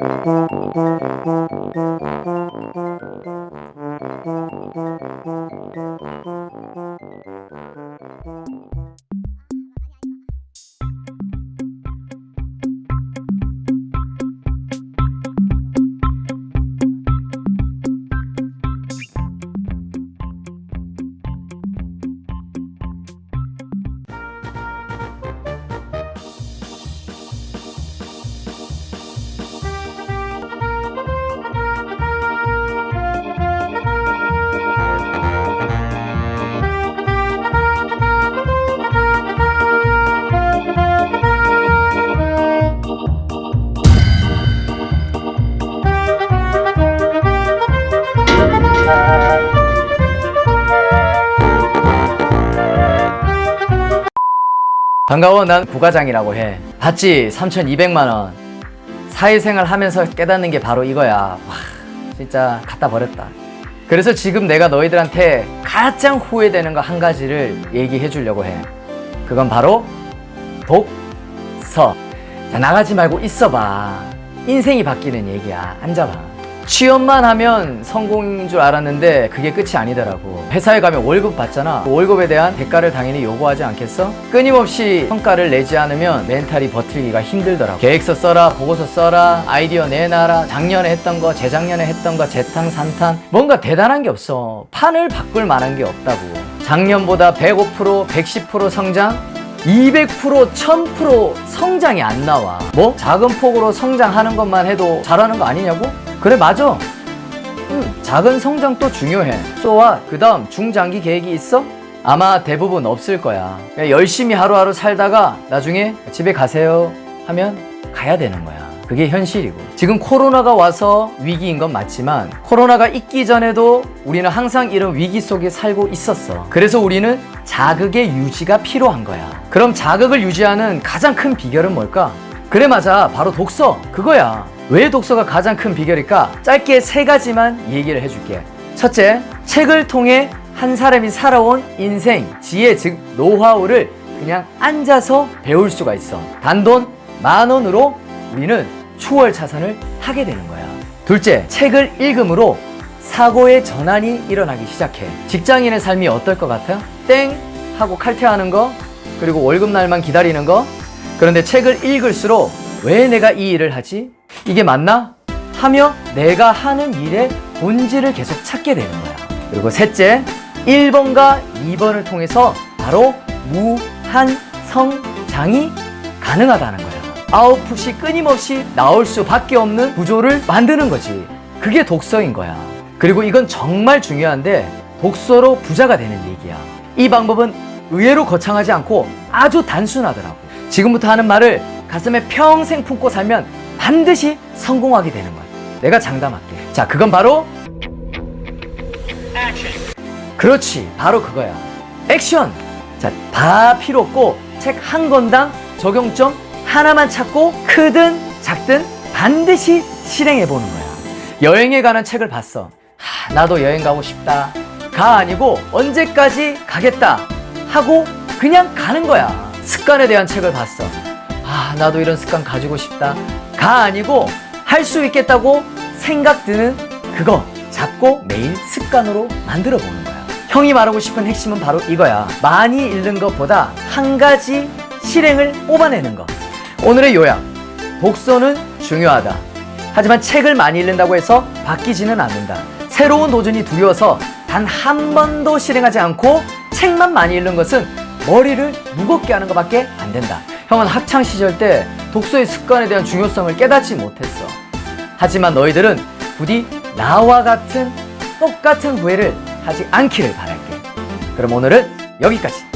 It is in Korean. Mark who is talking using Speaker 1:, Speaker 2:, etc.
Speaker 1: Thank you. 반가워 난 부과장이라고 해. 봤지? 3200만원. 사회생활 하면서 깨닫는 게 바로 이거야. 와 진짜 갖다 버렸다. 그래서 지금 내가 너희들한테 가장 후회되는 거 한 가지를 얘기해 주려고 해. 그건 바로 독서. 자 나가지 말고 있어봐. 인생이 바뀌는 얘기야. 앉아봐 취업만 하면 성공인 줄 알았는데 그게 끝이 아니더라고. 회사에 가면 월급 받잖아. 그 월급에 대한 대가를 당연히 요구하지 않겠어? 끊임없이 성과를 내지 않으면 멘탈이 버티기가 힘들더라고. 계획서 써라 보고서 써라 아이디어 내놔라. 작년에 했던 거 재작년에 했던 거 재탕 산탄 뭔가 대단한 게 없어. 판을 바꿀 만한 게 없다고. 작년보다 105% 110% 성장? 200% 1000% 성장이 안 나와. 뭐? 작은 폭으로 성장하는 것만 해도 잘하는 거 아니냐고? 그래 맞아. 음, 작은 성장도 중요해. 쏘아 그 다음 중장기 계획이 있어? 아마 대부분 없을 거야. 그냥 열심히 하루하루 살다가 나중에 집에 가세요 하면 가야 되는 거야. 그게 현실이고. 지금 코로나가 와서 위기인 건 맞지만 코로나가 있기 전에도 우리는 항상 이런 위기 속에 살고 있었어. 그래서 우리는 자극의 유지가 필요한 거야. 그럼 자극을 유지하는 가장 큰 비결은 뭘까? 그래 맞아. 바로 독서. 그거야 왜 독서가 가장 큰 비결일까? 짧게 세 가지만 얘기를 해줄게 첫째 책을 통해 한 사람이 살아온 인생 지혜 즉 노하우를 그냥 앉아서 배울 수가 있어 단돈 만 원으로 우리는 추월 차선을 하게 되는 거야 둘째 책을 읽음으로 사고의 전환이 일어나기 시작해 직장인의 삶이 어떨 것 같아? 땡 하고 칼퇴하는 거 그리고 월급날만 기다리는 거 그런데 책을 읽을수록 왜 내가 이 일을 하지? 이게 맞나? 하며 내가 하는 일의 본질을 계속 찾게 되는 거야. 그리고 셋째, 1번과 2번을 통해서 바로 무한 성장이 가능하다는 거야. 아웃풋이 끊임없이 나올 수밖에 없는 구조를 만드는 거지. 그게 독서인 거야. 그리고 이건 정말 중요한데 독서로 부자가 되는 얘기야. 이 방법은 의외로 거창하지 않고 아주 단순하더라고. 지금부터 하는 말을 가슴에 평생 품고 살면 반드시 성공하게 되는 거야. 내가 장담할게. 자, 그건 바로 그렇지. 바로 그거야. 액션. 자, 다 필요 없고 책 한 권당 적용점 하나만 찾고 크든 작든 반드시 실행해 보는 거야. 여행에 가는 책을 봤어. 하, 나도 여행 가고 싶다. 가 아니고 언제까지 가겠다 하고 그냥 가는 거야. 습관에 대한 책을 봤어. 아, 나도 이런 습관 가지고 싶다. 가 아니고 할 수 있겠다고 생각 드는 그거 잡고 매일 습관으로 만들어 보는 거야. 형이 말하고 싶은 핵심은 바로 이거야. 많이 읽는 것보다 한 가지 실행을 뽑아내는 것. 오늘의 요약. 독서는 중요하다. 하지만 책을 많이 읽는다고 해서 바뀌지는 않는다. 새로운 도전이 두려워서 단 한 번도 실행하지 않고 책만 많이 읽는 것은 머리를 무겁게 하는 것밖에 안 된다. 형은 학창 시절 때 독서의 습관에 대한 중요성을 깨닫지 못했어. 하지만 너희들은 부디 나와 같은 똑같은 후회를 하지 않기를 바랄게. 그럼 오늘은 여기까지.